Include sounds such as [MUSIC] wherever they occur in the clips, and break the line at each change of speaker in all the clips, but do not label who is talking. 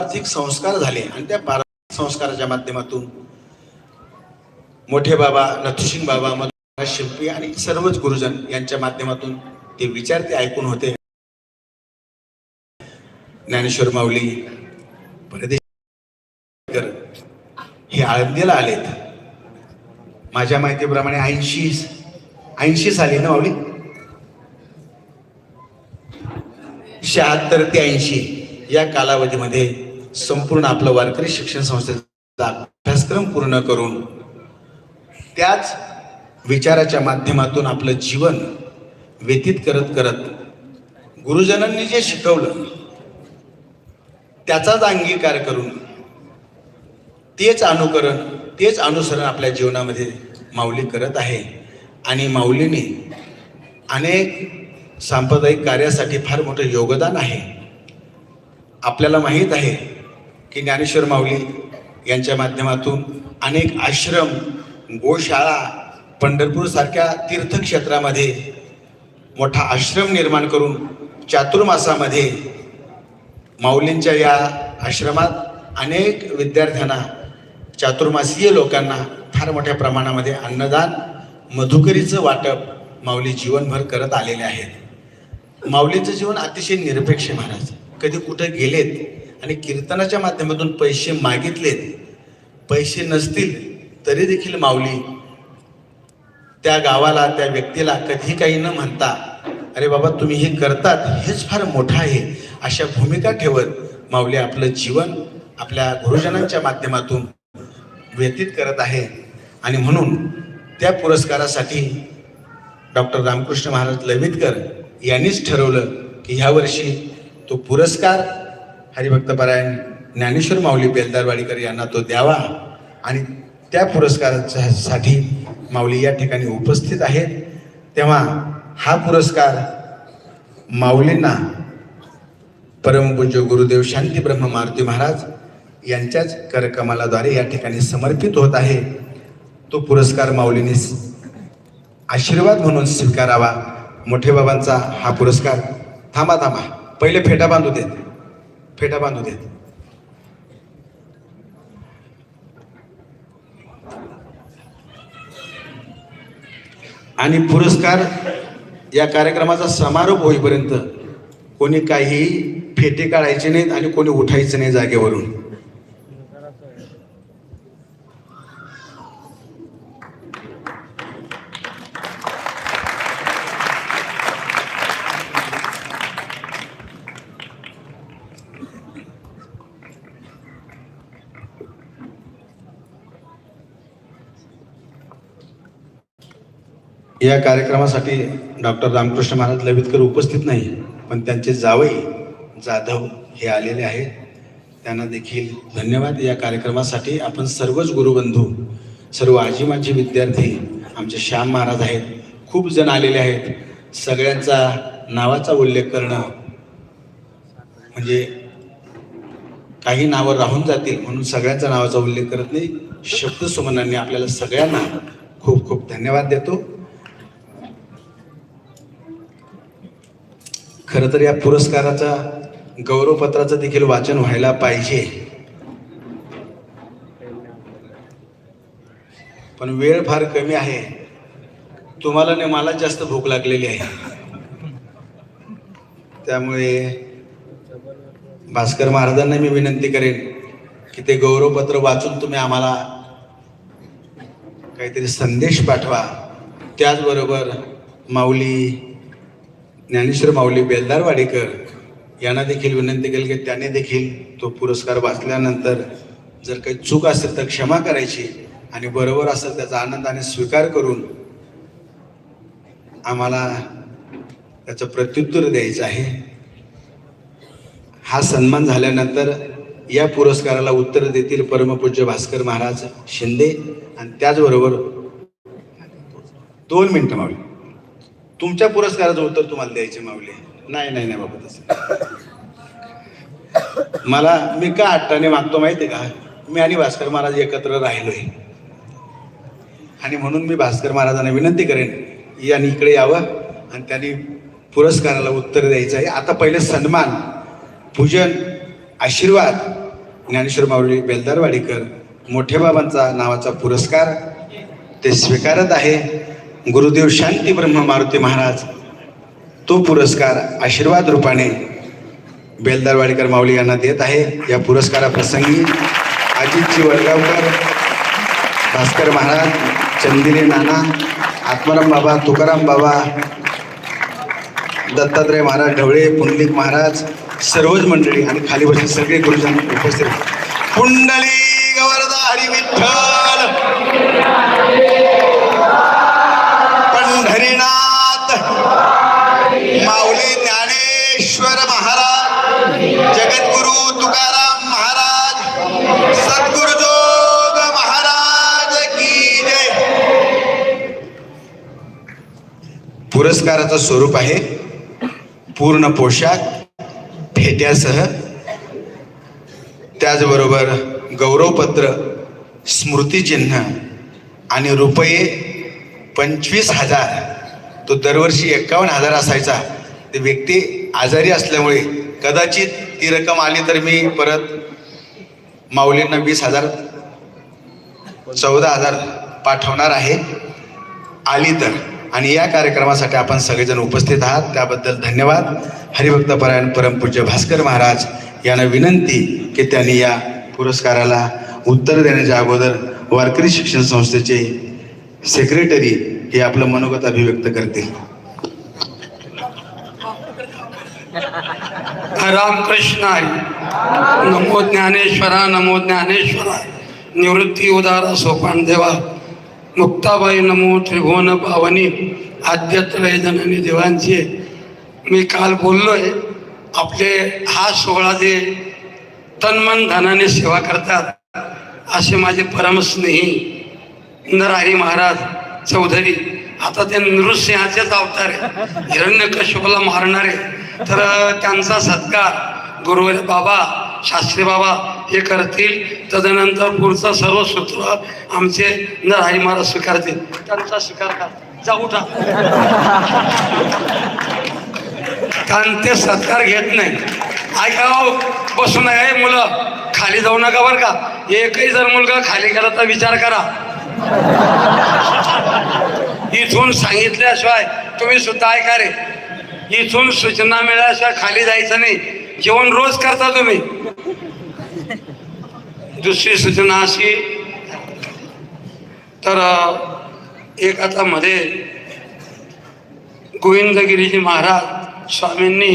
पारमार्थिक संस्कार झाले आणि त्या पारमार्थिक संस्काराच्या माध्यमातून मोठे बाबा नथुसिंग बाबा मधुरा शिल्पी आणि सर्वच गुरुजन यांच्या माध्यमातून ते विचार ते ऐकून होते. ज्ञानेश्वर माऊली परदेश हे आळंदीला आलेत. माझ्या माहितीप्रमाणे ऐंशी ऐंशी साली ना माऊली? शहात्तर ते ऐंशी या कालावधीमध्ये संपूर्ण आपलं वारकरी शिक्षण संस्थेचा अभ्यासक्रम पूर्ण करून त्याच विचाराच्या माध्यमातून आपलं जीवन व्यतीत करत करत गुरुजनांनी जे शिकवलं त्याचाच अंगीकार करून तेच अनुकरण तेच अनुसरण आपल्या जीवनामध्ये माऊली करत आहे. आणि माऊलीने अनेक सांप्रदायिक कार्यासाठी फार मोठं योगदान आहे. आपल्याला माहीत आहे की ज्ञानेश्वर माऊली यांच्या माध्यमातून अनेक आश्रम गोशाळा पंढरपूरसारख्या तीर्थक्षेत्रामध्ये मोठा आश्रम निर्माण करून चातुर्मासामध्ये माऊलींच्या या आश्रमात अनेक विद्यार्थ्यांना चातुर्मासीय लोकांना फार मोठ्या प्रमाणामध्ये अन्नदान मधुकरीचं वाटप माऊली जीवनभर करत आलेले आहेत. माऊलीचं जीवन अतिशय निरपेक्ष महाराज. कधी कुठं गेलेत आणि कीर्तनाच्या माध्यमातून पैसे मागितलेत. पैसे नसतील तरी देखील माऊली त्या गावाला त्या व्यक्तीला कधी काही न म्हणता अरे बाबा तुम्ही हे करतात हेच फार मोठं आहे. अशा भूमिका ठेवत माऊली आपलं जीवन आपल्या गुरुजनांच्या माध्यमातून व्यतीत करत आहे. आणि म्हणून त्या पुरस्कारासाठी डॉक्टर रामकृष्ण महाराज लवितकर यांनीच ठरवलं की ह्या वर्षी तो पुरस्कार हरिभक्तपरायण ज्ञानेश्वर माऊली बेलदारवाडीकर यांना तो द्यावा. आणि त्या पुरस्कारासाठी माऊली या ठिकाणी उपस्थित आहेत. तेव्हा हा पुरस्कार माऊलींना परमपूज्य गुरुदेव शांती ब्रह्म मारुती महाराज यांच्याच करकमालाद्वारे या ठिकाणी समर्पित होत आहे. तो पुरस्कार माऊलीने आशीर्वाद म्हणून स्वीकारावा. मोठे बाबांचा हा पुरस्कार थांबा थांबा. पहिले फेटा बांधू देत. फेटा बांधू देत. आणि पुरस्कार या कार्यक्रमाचा समारोप होईपर्यंत कोणी काही फेटे काढायचे नाहीत आणि कोणी उठायचं नाही जागेवरून. या कार्यक्रमासाठी डॉक्टर रामकृष्ण महाराज लवितकर उपस्थित नाही पण त्यांचे जावई जाधव हे आलेले आहेत. त्यांना देखील धन्यवाद. या कार्यक्रमासाठी आपण सर्वच गुरुबंधू सर्व आजी माझी विद्यार्थी आमचे श्याम महाराज आहेत खूप जण आलेले आहेत. सगळ्यांचा नावाचा उल्लेख करणं म्हणजे काही नावं राहून जातील म्हणून सगळ्यांचा नावाचा उल्लेख करत नाही. शब्द सुमनांनी आपल्याला सगळ्यांना खूप खूप धन्यवाद देतो. खरं तर या पुरस्काराचा गौरवपत्राचं देखील वाचन व्हायला पाहिजे. पण वेळ फार कमी आहे. तुम्हाला नाही मला जास्त भूक लागलेली आहे. त्यामुळे भास्कर महाराजांना मी विनंती करेन की ते गौरवपत्र वाचून तुम्ही आम्हाला काहीतरी संदेश पाठवा. त्याचबरोबर माऊली ज्ञानेश्वर माऊली बेलदार वाडेकर यांना देखील विनंती केली की त्याने देखील तो पुरस्कार वाचल्यानंतर जर काही चूक असेल तर क्षमा करायची आणि बरोबर असेल त्याचा आनंदाने स्वीकार करून आम्हाला त्याचं प्रत्युत्तर द्यायचं आहे. हा सन्मान झाल्यानंतर या पुरस्काराला उत्तर देतील परमपूज्य भास्कर महाराज शिंदे. आणि त्याचबरोबर दोन मिनटं मावली तुमच्या पुरस्काराचं उत्तर तुम्हाला द्यायचे माऊली. नाही नाही नाही बाबा तसं. मला मी का आट्टाने मागतो माहिती आहे का? मी आणि भास्कर महाराज एकत्र राहिलोय. आणि म्हणून मी भास्कर महाराजांना विनंती करेन यांनी इकडे यावं आणि त्यांनी पुरस्काराला उत्तर द्यायचं आहे. आता पहिले सन्मान पूजन आशीर्वाद ज्ञानेश्वर माऊली बेलदारवाडीकर मोठे बाबांचा नावाचा पुरस्कार ते स्वीकारत आहे. गुरुदेव शांती ब्रह्म मारुती महाराज तो पुरस्कार आशीर्वाद रूपाने बेलदारवाडीकर माऊली यांना देत आहे. या पुरस्काराप्रसंगी अजितजी वडगावकर भास्कर महाराज चंदिरे नाना आत्माराम बाबा तुकाराम बाबा दत्तात्रय महाराज ढवळे पुंडलिक महाराज सर्वच मंडळी आणि खाली बसून सगळे गुरुजन उपस्थित. पुंडली हरी विठ्ठल! तुकाराम महाराज सद्गुरुजोग महाराज की जय. पुरस्काराचं स्वरूप आहे. पूर्ण पोशाख फेट्यासह. त्याचबरोबर गौरवपत्र स्मृतिचिन्ह आणि रुपये पंचवीस हजार. तो दरवर्षी एक्कावन्न हजार असायचा. ते व्यक्ती आजारी असल्यामुळे कदाचित ती रक्कम आली तर मी परत माऊलींना वीस हजार चौदा हजार पाठवणार आहे. आली तर. आणि या कार्यक्रमासाठी आपण सगळेजण उपस्थित आहात. त्याबद्दल धन्यवाद. हरिभक्त परायण परमपूज्य भास्कर महाराज यांना विनंती की त्यांनी या पुरस्काराला उत्तर देण्याच्या अगोदर वारकरी शिक्षण संस्थेचे सेक्रेटरी हे आपलं मनोगत अभिव्यक्त करतील.
रामकृष्ण नमो ज्ञानेश्वरा नमो ज्ञानेश्वरा. निवृत्ती उदार सोपान देवा. मुक्ताबाई नमो त्रिभुवन पावनी आद्यत्रय जननी देवांचे. मी काल बोललोय आपले हा सोहळा जे तन्मन धनाने सेवा करतात असे माझे परमस्नेही नरहरी महाराज चौधरी आता ते नृसिंहाचेच अवतार आहे हिरण्यकश्यपाला मारणारे. तर त्यांचा सत्कार गुरुवर बाबा शास्त्री बाबा हे करतील. तदनंतर पुढचं सर्व सूत्र आमचे नरहरी महाराज स्वीकारतील. त्यांचा स्वीकार करा. जा उठा. कारण ते सत्कार घेत नाही. ऐका बसू हो? बसून आहे मुलं. खाली जाऊ नका बरं का. एकही जर मुलगा खाली गेला तर विचार करा. इथून सांगितल्याशिवाय तुम्ही सुद्धा ऐका रे. इथून सूचना मिळाल्याशिवाय खाली जायचं नाही. जेवण रोज करता तुम्ही. दुसरी सूचना अशी तर एक आता मध्ये गोविंदगिरीजी महाराज स्वामींनी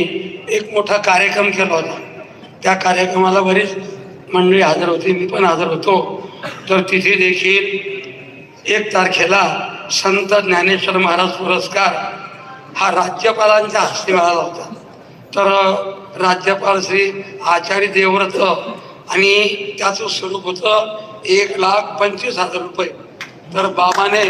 एक मोठा कार्यक्रम केला होता. त्या कार्यक्रमाला बरीच मंडळी हजर होती. मी पण हजर होतो. तर तिथे देखील एक तारखेला संत ज्ञानेश्वर महाराज पुरस्कार हा राज्यपालांच्या हस्ते मिळाला होता. तर राज्यपाल श्री आचार्य देवव्रत आणि त्याचं स्वरूप होतं एक लाख पंचवीस हजार रुपये. तर बाबाने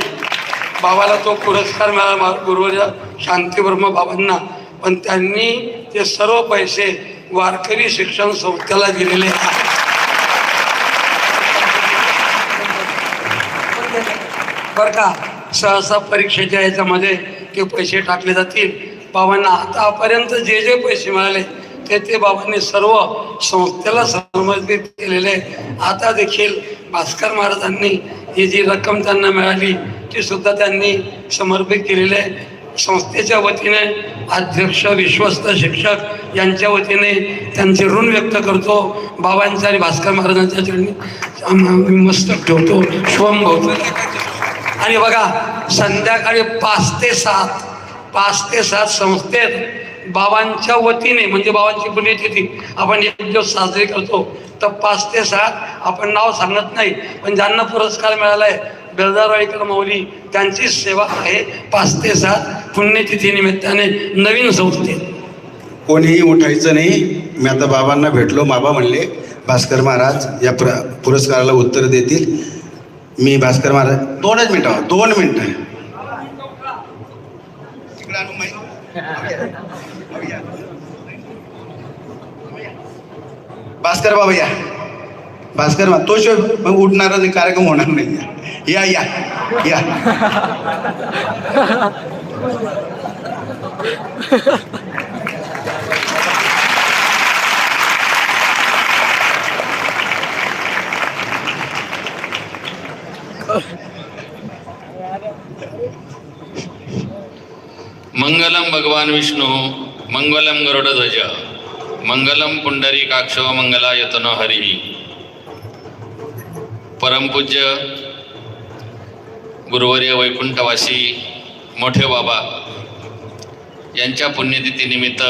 बाबाला तो पुरस्कार मिळाला मा- गुरुवर्य शांतीवर्म बाबांना. पण त्यांनी ते सर्व पैसे वारकरी शिक्षण संस्थेला दिलेले आहेत. बरं का? सहसा परीक्षेच्या याच्यामध्ये ते पैसे टाकले जातील. बाबांना आतापर्यंत जे जे पैसे मिळाले ते ते बाबांनी सर्व संस्थेला समर्पित केलेले आहे. आता देखील भास्कर महाराजांनी ही जी रक्कम त्यांना मिळाली ती सुद्धा त्यांनी समर्पित केलेली आहे. संस्थेच्या वतीने अध्यक्ष विश्वस्त शिक्षक यांच्या वतीने त्यांचे ऋण व्यक्त करतो. बाबांचा आणि भास्कर महाराजांच्या चरणी मस्तक ठेवतो. शुभम भवतो आणि बघा संध्याकाळी पाच ते सात पाच ते सात संस्थेत बाबांच्या वतीने म्हणजे बाबांची पुण्यतिथी आपण एक दिवस साजरी करतो. तर पाच ते सात आपण नाव सांगत नाही पण ज्यांना पुरस्कार मिळाला आहे बेलदारवाडीकर माऊली त्यांची सेवा आहे पाच ते सात पुण्यतिथी निमित्ताने नवीन संस्थेत.
कोणीही उठायचं नाही. मी आता बाबांना भेटलो. बाबा म्हणले भास्कर महाराज या प्र पुरस्काराला उत्तर देतील. मी भास्कर महाराज दोनच मिनटं दोन मिनटं. भास्कर बाबा या. भास्कर तो शिवाय मग उठणारा नाही, कार्यक्रम होणार नाही. या या. या. [LAUGHS]
मंगलम भगवान विष्णू मंगलम गरुडध्वज मंगलम पुंडरीकाक्ष मंगलायतनो हरी परमपूज्य गुरुवर्य वैकुंठवासी मोठे बाबा यांच्या पुण्यतिथीनिमित्त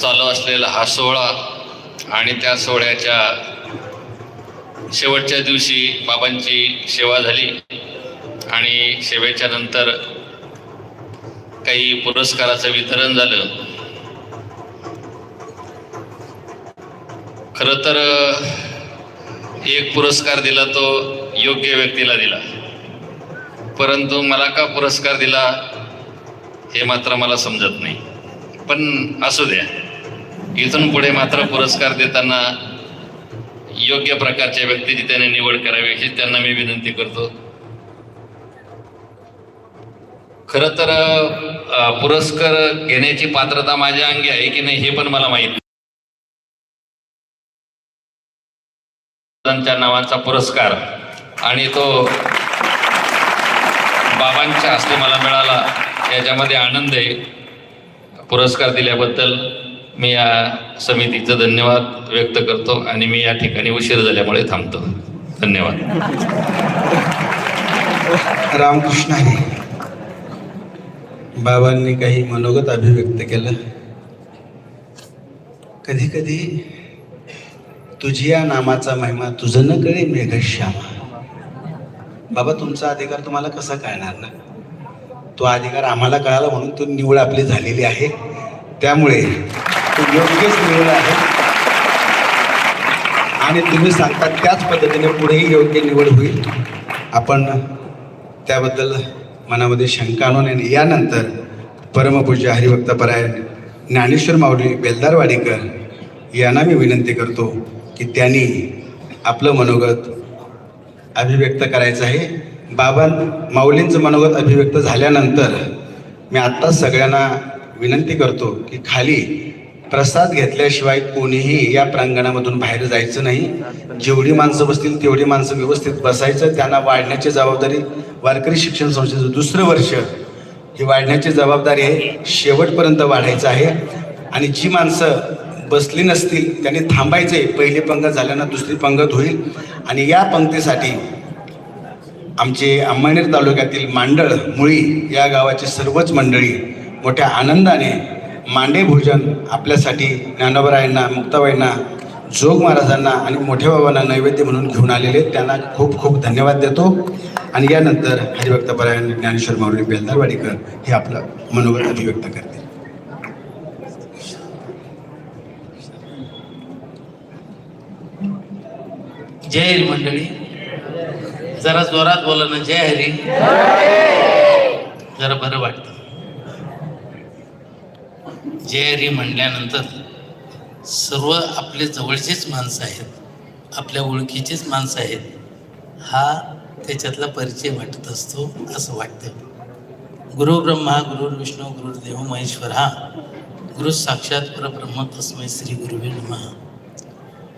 चालू असलेला हा सोहळा आणि त्या सोहळ्याच्या शेवटच्या दिवशी बाबांची सेवा झाली आणि सेवेच्या नंतर काही पुरस्काराचं वितरण झालं. खर तर एक पुरस्कार दिला तो योग्य व्यक्तीला दिला. परंतु मला का पुरस्कार दिला हे मात्र मला समजत नाही. पण असू द्या. इथून पुढे मात्र पुरस्कार देताना योग्य प्रकारच्या व्यक्तीची त्याने निवड करावी अशी त्यांना मी विनंती करतो. खरं तर पुरस्कार घेण्याची पात्रता माझ्या अंगी आहे की नाही हे पण मला माहीत त्यांच्या नावाचा पुरस्कार आणि तो बाबांच्या हस्ते मला मिळाला याच्यामध्ये आनंद आहे. पुरस्कार दिल्याबद्दल मी या समितीचं धन्यवाद व्यक्त करतो आणि मी या ठिकाणी उशीर झाल्यामुळे थांबतो. धन्यवाद.
रामकृष्ण आहे. बाबांनी काही मनोगत अभिव्यक्त केलं. कधी कधी तुझी या नामाचा महिमा तुझं न कळे मेघश्यामा. बाबा तुमचा अधिकार तुम्हाला कसा कळणार ना? तो अधिकार आम्हाला कळाला म्हणून तो निवड आपली झालेली आहे. त्यामुळे तो योग्यच निवड आहे. आणि तुम्ही सांगता त्याच पद्धतीने पुढेही योग्य निवड होईल. आपण त्याबद्दल मनामध्ये शंका आणून येणे यानंतर परमपूज्य हरिभक्तपरायण ज्ञानेश्वर माऊली बेलदारवाडीकर यांना मी विनंती करतो की त्यांनी आपलं मनोगत अभिव्यक्त करायचं आहे. बाबा माऊलींचं मनोगत अभिव्यक्त झाल्यानंतर मी आत्ताच सगळ्यांना विनंती करतो की खाली प्रसाद घेतल्याशिवाय कोणीही या प्रांगणामधून बाहेर जायचं नाही. जेवढी माणसं बसतील तेवढी माणसं व्यवस्थित बसायचं त्यांना वाढण्याची जबाबदारी वारकरी शिक्षण संस्थेचं दुसरं वर्ष ही वाढण्याची जबाबदारी आहे शेवटपर्यंत वाढायचं आहे. आणि जी माणसं बसली नसतील त्यांनी थांबायचं आहे पहिली पंगत झाल्यानं दुसरी पंगत होईल आणि या पंक्तीसाठी आमचे अंमळनेर तालुक्यातील मांडळ मुळी या गावाची सर्वच मंडळी मोठ्या आनंदाने मांडे भोजन आपल्यासाठी ज्ञानोबरायांना मुक्ताबाईंना जोग महाराजांना आणि मोठ्या बाबांना नैवेद्य म्हणून घेऊन आलेले त्यांना खूप खूप धन्यवाद देतो. आणि यानंतर हरिभक्तपरायण ज्ञानेश्वर माऊली बेलदारवाडीकर हे आपलं मनोगत अभिव्यक्त करतील.
जय हरी मंडळी. जरा जोरात बोला ना जय हरी. जरा बरं वाटतं. जय हरी म्हणल्यानंतर सर्व आपले जवळचेच माणसं आहेत आपल्या ओळखीचेच माणसं आहेत हा त्याच्यातला परिचय वाटत असतो असं वाटतं गुरु ब्रह्मा गुरु विष्णू गुरुदेव महेश्वर हा गुरु साक्षात परब्रह्म तस्मय श्री गुरुवे महा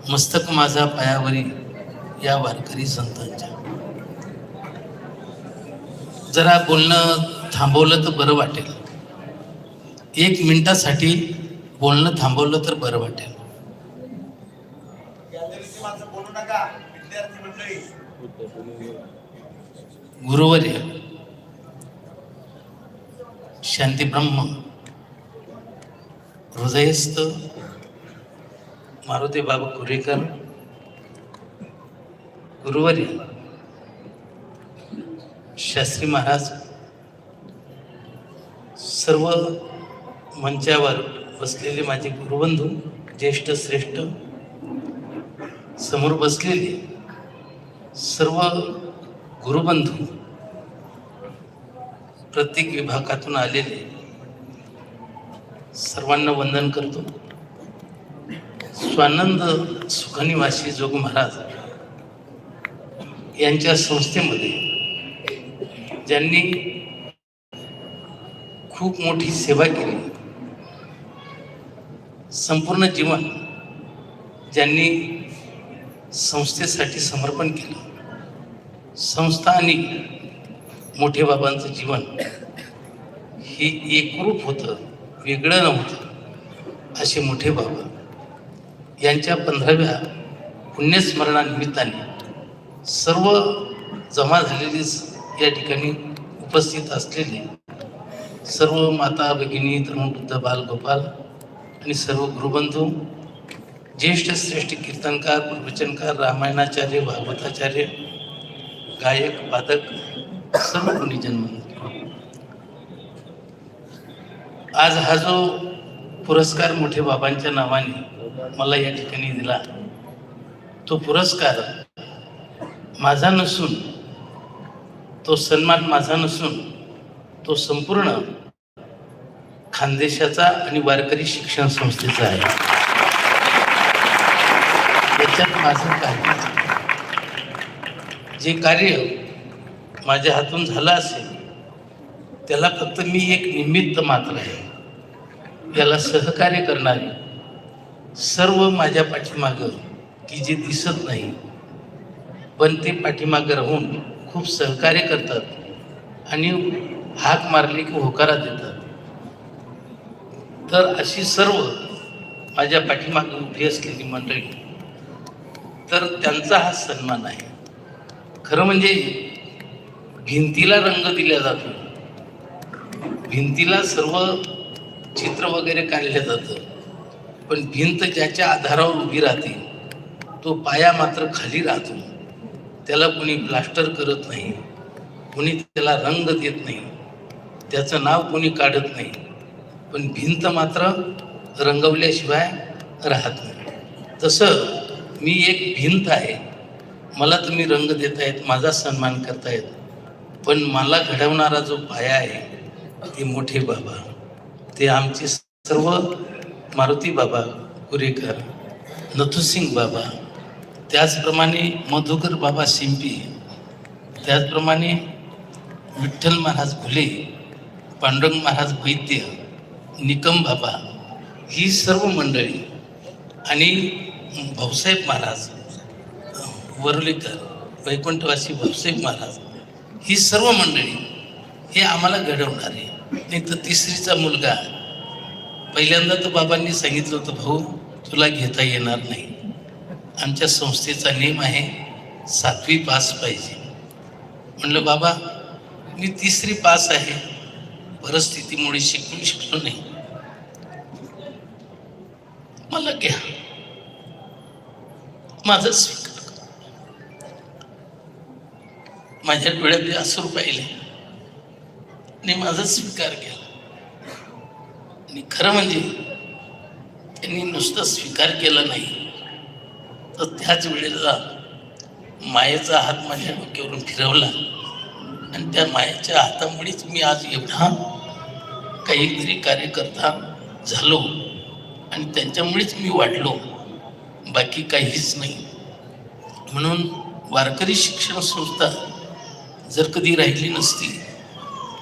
मस्तक माझा पायावरी या वारकरी संतांच्या. जरा बोलणं थांबवलं तर बरं वाटेल. एक मिनिटासाठी बोलणं थांबवलं तर बरं वाटेल. गुरुवर्य शांती ब्रह्म. हृदयस्थ मारुती बाबा कुरेकर. गुरुवर्य शास्त्री महाराज. सर्व मंचावर बसलेले माझे गुरुबंधू ज्येष्ठ श्रेष्ठ समोर बसलेले सर्व गुरुबंधू प्रत्येक विभागातून आलेले सर्वांना वंदन करतो. स्वानंद सुखनिवासी जोग महाराज यांच्या संस्थेमध्ये ज्यांनी खूप मोठी सेवा केली. संपूर्ण जीवन ज्यांनी संस्थेसाठी समर्पण केलं. संस्था आणि मोठे बाबांचं जीवन हे एकरूप होतं वेगळं नव्हतं असे मोठे बाबा यांच्या पंधराव्या पुण्यस्मरणानिमित्ताने सर्व जमा झालेली या ठिकाणी उपस्थित असलेले सर्व माता भगिनी तरुणवृद्ध बालगोपाल आणि सर्व गुरुबंधू ज्येष्ठ श्रेष्ठ कीर्तनकार प्रवचनकार रामायणाचार्य भागवताचार्य गायक वादक सर्व गुणीजन आज हा जो पुरस्कार मोठे बाबांच्या नावाने मला या ठिकाणी दिला तो पुरस्कार माझा नसून तो सन्मान माझा नसून तो संपूर्ण खानदेशाचा आणि वारकरी शिक्षण संस्थेचा आहे. याच्यात माझं कार्य जे कार्य माझ्या हातून झालं असेल त्याला फक्त मी एक निमित्त मात्र आहे. याला सहकार्य करणारे सर्व माझ्या पाठीमागं की जे दिसत नाही पण ते पाठीमागं राहून खूप सहकार्य करतात आणि हाक मारली की होकारा देतात. तर अशी सर्व माझ्या पाठीमागे उभी असलेली मंडळी तर त्यांचा हा सन्मान आहे. खरं म्हणजे भिंतीला रंग दिला जातो. भिंतीला सर्व चित्र वगैरे काढलं जातं. पण भिंत ज्याच्या आधारावर उभी राहते तो पाया मात्र खाली राहतो. त्याला कोणी प्लास्टर करत नाही कोणी त्याला रंग देत नाही. त्याचं नाव कोणी काढत नाही. पण भिंत मात्र रंगवल्याशिवाय राहत नाही. तसं मी एक भिंत आहे मला तुम्ही रंग देत आहेत माझा सन्मान करतायत पण मला घडवणारा जो पाया आहे ते मोठे बाबा. ते आमचे सर्व मारुती बाबा कुरेकर नथुसिंग बाबा त्याचप्रमाणे मधुकर बाबा शिंपी त्याचप्रमाणे विठ्ठल महाराज घुले पांडुरंग महाराज वैद्य निकम बाबा ही सर्व मंडळी आणि भाऊसाहेब महाराज वरुलीकर वैकुंठवासी भाऊसाहेब महाराज ही सर्व मंडळी हे आम्हाला घडवणारे नाही तर तिसरीचा मुलगा पहिल्यांदा तर बाबांनी सांगितलं होतं भाऊ तुला घेता येणार नाही. आमच्या संस्थेचा नेम आहे सातवी पास पाहिजे. म्हणलं बाबा मी तिसरी पास आहे. परिस्थितीमुळे शिकू शकलो नाही मला घ्या माझं स्वीकार माझ्या डोळ्यात असूर पाहिले. आणि माझा स्वीकार केला. आणि खरं म्हणजे त्यांनी नुसतं स्वीकार केला नाही तर त्याच वेळेला मायेचा हात माझ्या डोक्यावरून फिरवला. आणि त्या मायेच्या हातामुळेच मी आज एवढा काहीतरी कार्यकर्ता झालो. आणि त्यांच्यामुळेच मी वाढलो. बाकी काहीच नाही. म्हणून वारकरी शिक्षण संस्था जर कधी राहिली नसती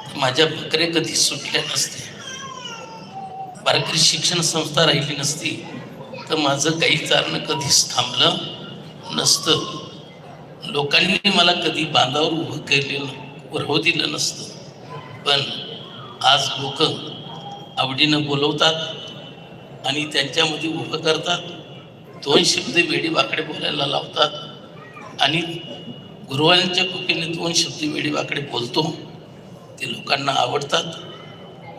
तर माझ्या बकऱ्या कधी सुटल्या नसत्या. वारकरी शिक्षण संस्था राहिली नसती तर माझं काही चारणं कधीच थांबलं नसतं. लोकांनी मला कधी बांधावर उभं केलेलं राहू दिलं नसतं. पण आज लोक आवडीनं बोलवतात आणि त्यांच्यामध्ये उभं करतात. दोन शब्द वेडी वाकडे बोलायला लावतात. आणि गुरुवांच्या कृपेने दोन शब्द वेडी वाकडे बोलतो. ते लोकांना आवडतात.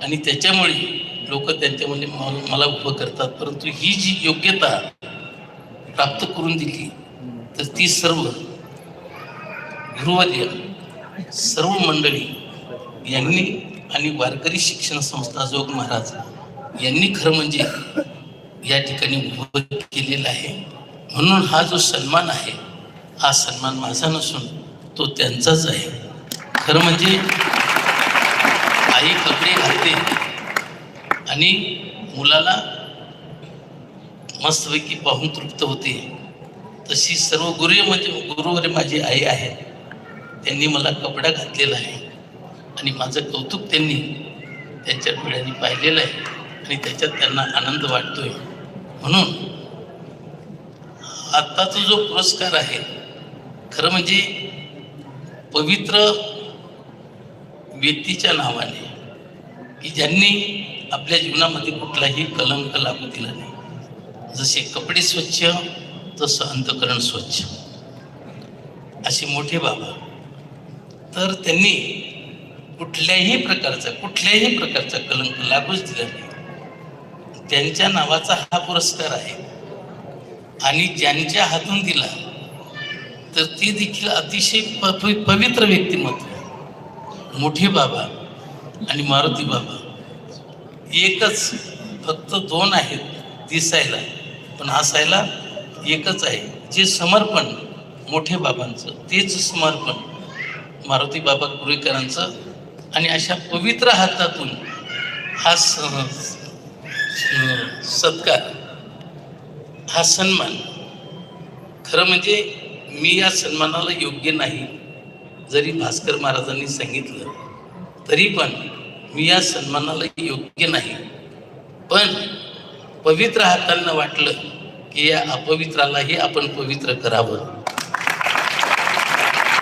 आणि त्याच्यामुळे लोक त्यांच्यामध्ये म- मला उभं करतात. परंतु ही जी योग्यता प्राप्त करून दिली तर ती सर्व गुरुवर्य सर्व मंडळी यांनी आणि वारकरी शिक्षण संस्था जोग महाराज यांनी खरं म्हणजे या ठिकाणी उभं केलेलं आहे. म्हणून हा जो सन्मान आहे हा सन्मान माझा नसून तो त्यांचाच आहे. खरं म्हणजे आई कपडे घालते आणि मुलाला मस्तपैकी पाहून तृप्त होते. तशी सर्व गुरु म्हणजे गुरुवर माझी आई आहे त्यांनी मला कपडा घातलेला आहे. आणि माझं कौतुक त्यांनी त्यांच्या डोळ्यांनी पाहिलेलं आहे. आणि त्याच्यात त्यांना आनंद वाटतोय. म्हणून आत्ताचा जो पुरस्कार आहे खरं म्हणजे पवित्र व्यक्तीच्या नावाने की ज्यांनी आपल्या जीवनामध्ये कुठलाही कलंक लागू दिला नाही. जसे कपडे स्वच्छ तसं अंतकरण स्वच्छ. असे मोठे बाबा. तर त्यांनी कुठल्याही प्रकारचा कुठल्याही प्रकारचा कलंक लागूच दिला नाही. त्यांच्या नावाचा हा पुरस्कार आहे. आणि ज्यांच्या हातून दिला तर ते देखील अतिशय प- पवित्र व्यक्तिमत्व मोठे बाबा आणि मारुती बाबा एकच फक्त दोन आहेत दिसायला. पण असायला एकच आहे जे समर्पण मोठे बाबांचं तेच समर्पण मारुती बाबा कुरेकरांचं. आणि अशा पवित्र हातातून हा स सत्कार हा सन्मान. खरं म्हणजे मी या सन्मानाला योग्य नाही. जरी भास्कर महाराजांनी सांगितलं तरी पण मी या सन्मानाला योग्य नाही. पण पवित्र हातांना वाटलं की या अपवित्रालाही आपण पवित्र करावं.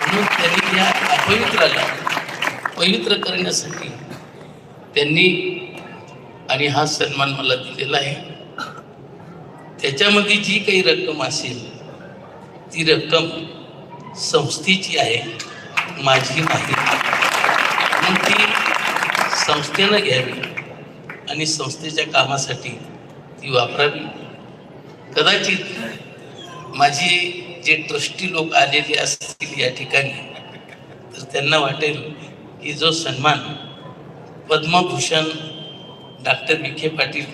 म्हणून त्यांनी या अपवित्राला पवित्र करण्यासाठी त्यांनी आणि हा सन्मान मला दिलेला आहे. त्याच्यामध्ये जी काही रक्कम असेल ती रक्कम संस्थेची आहे माझी नाही. म्हणून ती संस्थेनं घ्यावी आणि संस्थेच्या कामासाठी ती वापरावी. कदाचित माझे जे ट्रस्टी लोक आलेले असतील या ठिकाणी तर त्यांना वाटेल की जो सन्मान पद्मभूषण डॉक्टर विखे पाटील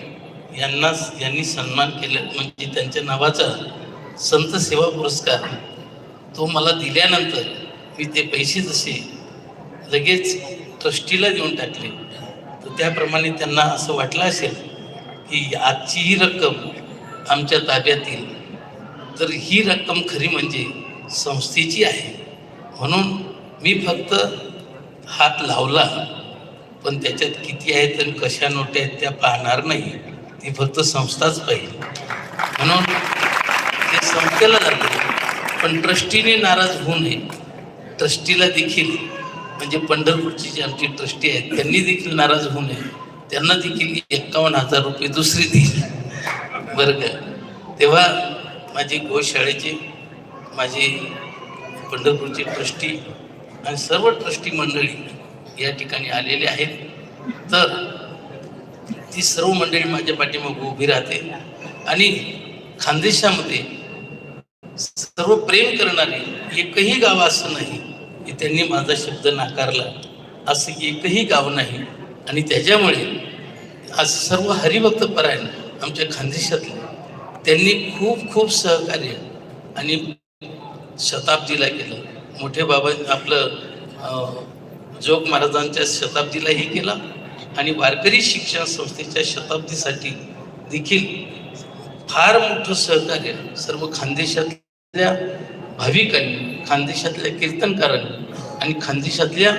यांना यांनी सन्मान केलं. म्हणजे त्यांच्या नावाचा संत सेवा पुरस्कार तो मला दिल्यानंतर मी ते पैसे जसे लगेच ट्रस्टीला देऊन टाकले. तर त्याप्रमाणे त्यांना असं वाटलं असेल की आजची ही रक्कम आमच्या ताब्यात येईल तर ही रक्कम खरी म्हणजे संस्थेची आहे. म्हणून मी फक्त हात लावला. पण त्याच्यात किती आहेत आणि कशा नोट्या आहेत त्या पाहणार नाही. ती फक्त संस्थाच पाहिजे म्हणून ते संस्थेला जाते. पण ट्रस्टीने नाराज होऊ नये. ट्रस्टीला देखील म्हणजे पंढरपूरची जी आमची ट्रस्टी आहेत त्यांनी देखील नाराज होऊ नये. त्यांना देखील एक्कावन्न हजार रुपये दुसरी दिली बरं का? तेव्हा माझे गोशाळेचे माझे पंढरपूरचे ट्रस्टी आणि सर्व ट्रस्टी मंडळी या ठिकाणी आलेले आहेत. तर ती सर्व मंडळी माझ्या पाठीमागे उभी राहते. आणि खानदेशामध्ये सर्व प्रेम करणारे एकही गाव असं नाही की त्यांनी माझा शब्द नाकारला. असं एकही गाव नाही. आणि त्याच्यामुळे आज सर्व हरिभक्त परायण आमच्या खानदेशातले त्यांनी खूप खूप सहकार्य आणि शताब्दीला केलं. मोठे बाबा आपलं जोग महाराजांच्या शताब्दीलाही केला आणि वारकरी शिक्षण संस्थेच्या शताब्दीसाठी देखील फार मोठं सहकार्य सर्व खानदेशातल्या भाविकांनी खानदेशातल्या कीर्तनकारांनी आणि खानदेशातल्या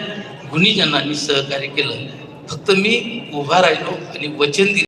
गुणीजनांनी सहकार्य केलं. फक्त मी उभा राहिलो आणि वचन दिलं.